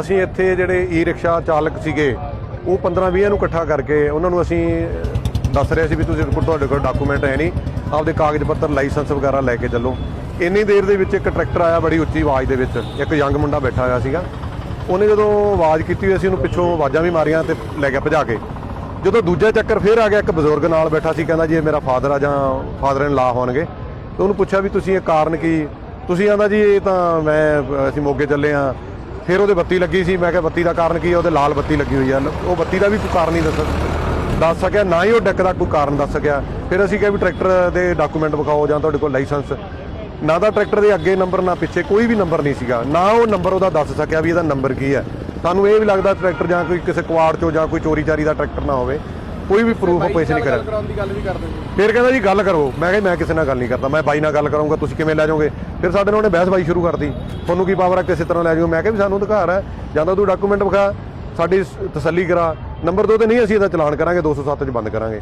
ਅਸੀਂ ਇੱਥੇ ਜਿਹੜੇ ਈ ਰਿਕਸ਼ਾ ਚਾਲਕ ਸੀਗੇ, ਉਹ 15-20 ਨੂੰ ਇਕੱਠਾ ਕਰਕੇ ਉਹਨਾਂ ਨੂੰ ਅਸੀਂ ਦੱਸ ਰਹੇ ਸੀ ਵੀ ਤੁਸੀਂ ਕੋਲ ਤੁਹਾਡੇ ਕੋਲ ਡਾਕੂਮੈਂਟ ਹੈ ਨਹੀਂ, ਆਪਦੇ ਕਾਗਜ਼ ਪੱਤਰ ਲਾਇਸੈਂਸ ਵਗੈਰਾ ਲੈ ਕੇ ਚੱਲੋ। ਇੰਨੀ ਦੇਰ ਦੇ ਵਿੱਚ ਇੱਕ ਟਰੈਕਟਰ ਆਇਆ ਬੜੀ ਉੱਚੀ ਆਵਾਜ਼ ਦੇ ਵਿੱਚ, ਇੱਕ ਯੰਗ ਮੁੰਡਾ ਬੈਠਾ ਹੋਇਆ ਸੀਗਾ। ਉਹਨੇ ਜਦੋਂ ਆਵਾਜ਼ ਕੀਤੀ ਹੋਈ ਅਸੀਂ ਉਹਨੂੰ ਪਿੱਛੋਂ ਆਵਾਜ਼ਾਂ ਵੀ ਮਾਰੀਆਂ ਤੇ ਲੈ ਗਿਆ ਭਜਾ ਕੇ। ਜਦੋਂ ਦੂਜਾ ਚੱਕਰ ਫੇਰ ਆ ਗਿਆ, ਇੱਕ ਬਜ਼ੁਰਗ ਨਾਲ ਬੈਠਾ ਸੀ, ਕਹਿੰਦਾ ਜੀ ਇਹ ਮੇਰਾ ਫਾਦਰ ਆ ਜਾਂ ਫਾਦਰ ਇਨ ਲਾ ਹੋਣਗੇ। ਤੇ ਉਹਨੂੰ ਪੁੱਛਿਆ ਵੀ ਤੁਸੀਂ ਇਹ ਕਾਰਨ ਕੀ? ਤੁਸੀਂ ਆਂਦਾ ਜੀ, ਇਹ ਤਾਂ ਮੈਂ ਅਸੀਂ ਮੋਗੇ ਚੱਲੇ ਆ। ਫਿਰ ਉਹਦੇ ਬੱਤੀ ਲੱਗੀ ਸੀ, ਮੈਂ ਕਿਹਾ ਬੱਤੀ ਦਾ ਕਾਰਨ ਕੀ ਹੈ ਉਹਦੇ ਲਾਲ ਬੱਤੀ ਲੱਗੀ ਹੋਈ ਆ। ਉਹ ਬੱਤੀ ਦਾ ਵੀ ਕੋਈ ਕਾਰਨ ਨਹੀਂ ਦੱਸ ਦੱਸ ਸਕਿਆ, ਨਾ ਹੀ ਉਹ ਡੈਕ ਦਾ ਕੋਈ ਕਾਰਨ ਦੱਸ ਸਕਿਆ। ਫਿਰ ਅਸੀਂ ਕਿਹਾ ਵੀ ਟਰੈਕਟਰ ਦੇ ਡਾਕੂਮੈਂਟ ਵਿਖਾਓ ਜਾਂ ਤੁਹਾਡੇ ਕੋਲ ਲਾਇਸੈਂਸ। ਨਾ ਤਾਂ ਟਰੈਕਟਰ ਦੇ ਅੱਗੇ ਨੰਬਰ, ਨਾ ਪਿੱਛੇ ਕੋਈ ਵੀ ਨੰਬਰ ਨਹੀਂ ਸੀਗਾ। ਨਾ ਉਹ ਨੰਬਰ ਉਹਦਾ ਦੱਸ ਸਕਿਆ ਵੀ ਇਹਦਾ ਨੰਬਰ ਕੀ ਹੈ ਸਾਨੂੰ ਇਹ ਵੀ ਲੱਗਦਾ ਟਰੈਕਟਰ ਜਾਂ ਕੋਈ ਕਿਸੇ ਕੁਆੜ ਚੋਂ ਜਾਂ ਕੋਈ ਚੋਰੀ ਚਾਰੀ ਦਾ ਟਰੈਕਟਰ ਨਾ ਹੋਵੇ। ਕੋਈ ਵੀ ਪ੍ਰੂਫ ਪੇਸ਼ ਨਹੀਂ ਕਰਿਆ ਕਰਾਉਣ ਦੀ ਗੱਲ ਵੀ ਕਰਦੇ ਸੀ ਫਿਰ ਕਹਿੰਦਾ ਜੀ ਗੱਲ ਕਰੋ। ਮੈਂ ਕਿਹਾ ਮੈਂ ਕਿਸੇ ਨਾਲ ਗੱਲ ਨਹੀਂ ਕਰਦਾ। ਮੈਂ ਬਾਈ ਨਾਲ ਗੱਲ ਕਰਾਂਗਾ ਤੁਸੀਂ ਕਿਵੇਂ ਲੈ ਜਾਓਗੇ? ਫਿਰ ਸਾਡੇ ਨਾਲ ਉਹਨੇ ਬਹਿਸਬਾਜ਼ੀ ਸ਼ੁਰੂ ਕਰਤੀ। ਤੁਹਾਨੂੰ ਕੀ ਪਾਵਰ ਹੈ ਕਿਸੇ ਤਰ੍ਹਾਂ ਲੈ ਜਾਓ ਮੈਂ ਕਿਹਾ ਵੀ ਸਾਨੂੰ ਅਧਿਕਾਰ ਹੈ ਜਾਂ ਤਾਂ ਤੂੰ ਡਾਕੂਮੈਂਟ ਵਿਖਾ ਸਾਡੀ ਤਸੱਲੀ ਕਰਾ। ਨੰਬਰ 2 ਤੇ ਨਹੀਂ ਅਸੀਂ ਇਹਦਾ ਚਲਾਨ ਕਰਾਂਗੇ 207 ਚ ਬੰਦ ਕਰਾਂਗੇ।